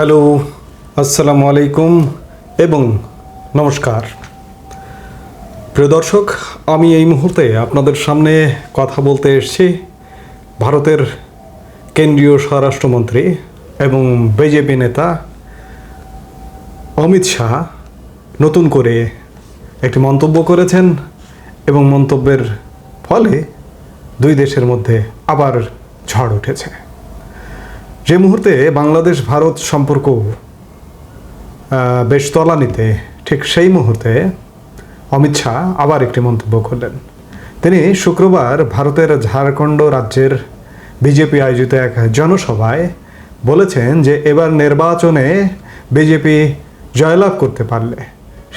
Hello, আসসালামু আলাইকুম এবং নমস্কার। প্রিয় দর্শক, আমি এই মুহূর্তে আপনাদের সামনে কথা বলতে এসেছি ভারতের কেন্দ্রীয় স্বরাষ্ট্রমন্ত্রী এবং বিজেপি নেতা অমিত শাহ নতুন করে একটি মন্তব্য করেছেন এবং মন্তব্যের ফলে দুই দেশের মধ্যে আবার ঝড় উঠেছে। যে মুহূর্তে বাংলাদেশ, ভারত সম্পর্ক বেশ তলানিতে, ঠিক সেই মুহূর্তে অমিত শাহ আবার একটি মন্তব্য করলেন। তিনি শুক্রবার ভারতের ঝাড়খণ্ড রাজ্যের বিজেপি আয়োজিত এক জনসভায় বলেছেন যে এবার নির্বাচনে বিজেপি জয়লাভ করতে পারলে,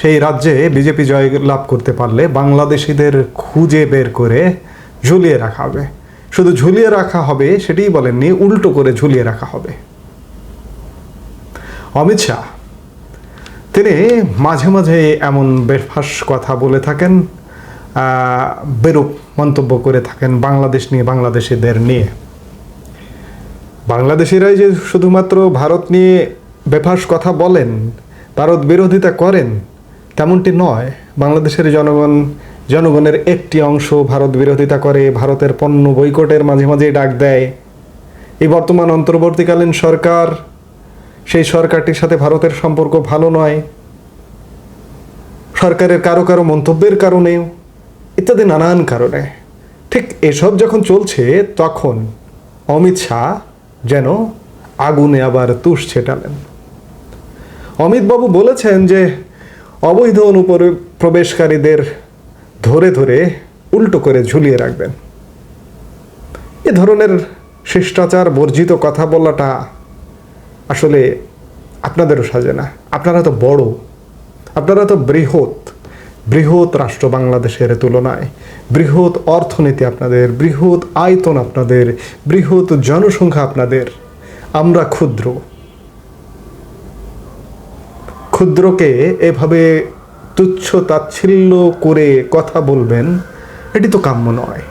সেই রাজ্যে বিজেপি জয়লাভ করতে পারলে বাংলাদেশিদের খুঁজে বের করে ঝুলিয়ে রাখা হবে। শুধু ঝুলিয়ে রাখা হবে সেটাই বলেননি, উল্টো করে ঝুলিয়ে রাখা হবে। অমিত শাহ, তিনি মাঝে মাঝে এমন বেফাস কথা বলে থাকেন বেরূপ মন্তব্য করে থাকেন বাংলাদেশ নিয়ে, বাংলাদেশিদের নিয়ে। বাংলাদেশিরাই যে শুধুমাত্র ভারত নিয়ে বেফাস কথা বলেন, ভারত বিরোধিতা করেন, তেমনটি নয়। বাংলাদেশের জনগণ জনগণের একটি অংশ ভারত বিরোধিতা করে, ভারতের পণ্য বৈকটের মাঝে মাঝে ডাক দেয়। এই বর্তমান অন্তর্বর্তীকালীন সরকার, সেই সরকারটির সাথে ভারতের সম্পর্ক ভালো নয়। সরকারের কারও কারও মন্তব্যের কারণে, ইত্যাদি নানান কারণে। ঠিক এসব যখন চলছে, তখন অমিত শাহ যেন আগুনে আবার তুষ ছেটালেন। অমিতবাবু বলেছেন যে, অবৈধ অনুপ্রবেশকারীদের ধরে ধরে উল্টো করে ঝুলিয়ে রাখবেন। এ ধরনের শিষ্টাচার, বর্জিত কথা বলাটা আসলে আপনাদেরও সাজে না। আপনারা তো বড়, আপনারা তো বৃহৎ বৃহৎ রাষ্ট্র বাংলাদেশের তুলনায়, বৃহৎ অর্থনীতি আপনাদের, বৃহৎ আয়তন আপনাদের, বৃহৎ জনসংখ্যা আপনাদের, আমরা ক্ষুদ্র। ক্ষুদ্রকে এভাবে তুচ্ছ তাচ্ছিল্য করে কথা বলবেন, এটি তো কাম্য নয়।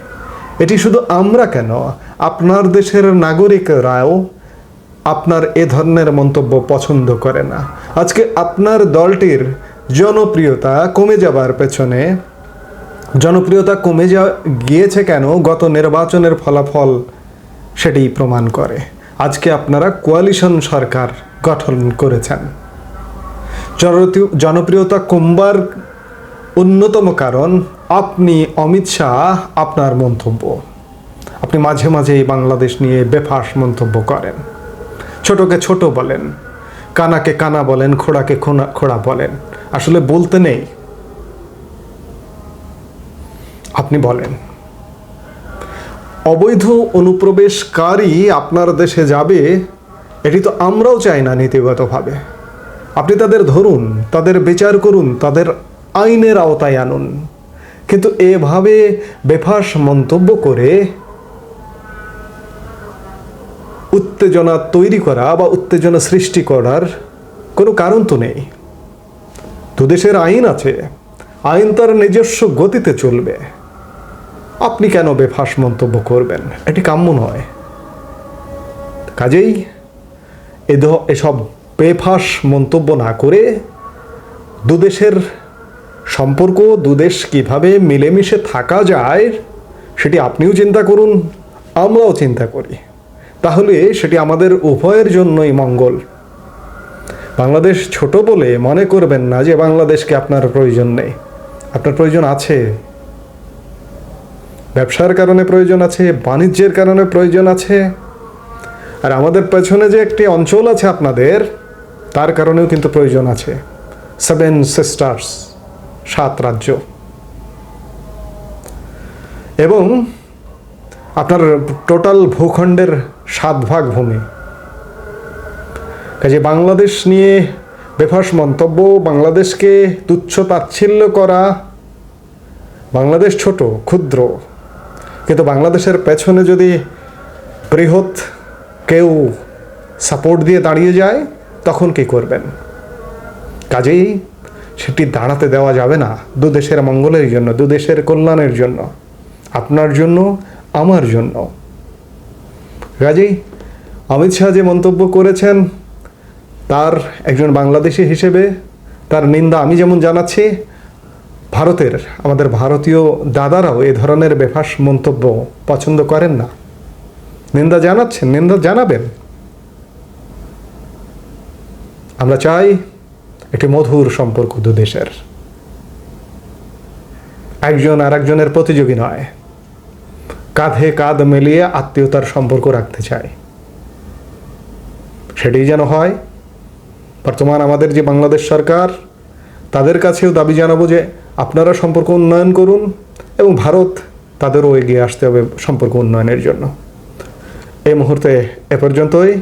এটি শুধু আমরা কেন? আপনার দেশের নাগরিকরাও আপনার এ ধরনের মন্তব্য পছন্দ করে না। আজকে আপনার দলটির জনপ্রিয়তা কমে যাবার পেছনে, জনপ্রিয়তা কমে যা গিয়েছে কেন? গত নির্বাচনের ফলাফল সেটি প্রমাণ করে। আজকে আপনারা কোয়ালিশন সরকার গঠন করেছেন। জনপ্রিয়তা কমবার অন্যতম কারণ আপনি অমিত শাহ, আপনার মন্তব্য। আপনি মাঝে মাঝে এই বাংলাদেশ নিয়ে বেফাস মন্তব্য করেন। ছোটকে ছোট বলেন, কানাকে কানা বলেন, খোড়াকে খোনা খোড়া বলেন। আসলে বলতে নেই। আপনি বলেন, অবৈধ অনুপ্রবেশকারী আপনার দেশে যাবে, এটি তো আমরাও চাই না নীতিগতভাবে। আপনি তাদের ধরুন, তাদের বিচার করুন, তাদের আইনের আওতায় আনুন। কিন্তু এভাবে বেফাস মন্তব্য করে উত্তেজনা তৈরি করা বা উত্তেজনা সৃষ্টি করার কোনো কারণ তো নেই। দুদেশের আইন আছে, আইন তার নিজস্ব গতিতে চলবে। আপনি কেন বেফাস মন্তব্য করবেন? এটি কাম্য নয়। কাজেই এসব বেফাস মন্তব্য না করে দুদেশের সম্পর্ক, দুদেশ কীভাবে মিলেমিশে থাকা যায়, সেটি আপনিও চিন্তা করুন, আমরাও চিন্তা করি। তাহলে সেটি আমাদের উভয়ের জন্যই মঙ্গল। বাংলাদেশ ছোট বলে মনে করবেন না যে বাংলাদেশকে আপনার প্রয়োজন নেই। আপনার প্রয়োজন আছে। ব্যবসার কারণে প্রয়োজন আছে, বাণিজ্যের কারণে প্রয়োজন আছে। আর আমাদের পেছনে যে একটি অঞ্চল আছে আপনাদের তার কারণেও কিন্তু প্রয়োজন আছে। সেভেন সিস্টার্স সাত রাজ্য। এবং আপনার টোটাল ভূখণ্ডের সাত ভাগ ভূমি। কাজে বাংলাদেশ নিয়ে বেফাস মন্তব্য, বাংলাদেশকে তুচ্ছ তাচ্ছিল্য করা। বাংলাদেশ ছোট, ক্ষুদ্র। কিন্তু বাংলাদেশের পেছনে যদি বৃহৎ কেউ সাপোর্ট দিয়ে দাঁড়িয়ে যায় তখন কি করবেন? কাজেই সেটি দাঁড়াতে দেওয়া যাবে না দু দেশের মঙ্গলের জন্য, দু দেশের কল্যাণের জন্য, আপনার জন্য, আমার জন্য। কাজেই অমিত শাহ যে মন্তব্য করেছেন, তার একজন বাংলাদেশি হিসেবে তার নিন্দা আমি যেমন জানাচ্ছি, ভারতের, আমাদের ভারতীয় দাদারাও এ ধরনের বেফাস মন্তব্য পছন্দ করেন না। নিন্দা জানাচ্ছেন, নিন্দা জানাবেন। আমরা চাই একটি মধুর সম্পর্ক দু দেশের। একজন আর একজনের প্রতিযোগী নয়। কাঁধে কাঁধ মিলিয়ে আত্মীয়তার সম্পর্ক রাখতে চাই। সেটি যেন হয়। বর্তমান আমাদের যে বাংলাদেশ সরকার, তাদের কাছেও দাবি জানাব যে আপনারা সম্পর্ক উন্নয়ন করুন এবং ভারত তাদেরও এগিয়ে আসতে হবে সম্পর্ক উন্নয়নের জন্য। এই মুহূর্তে এ পর্যন্তই।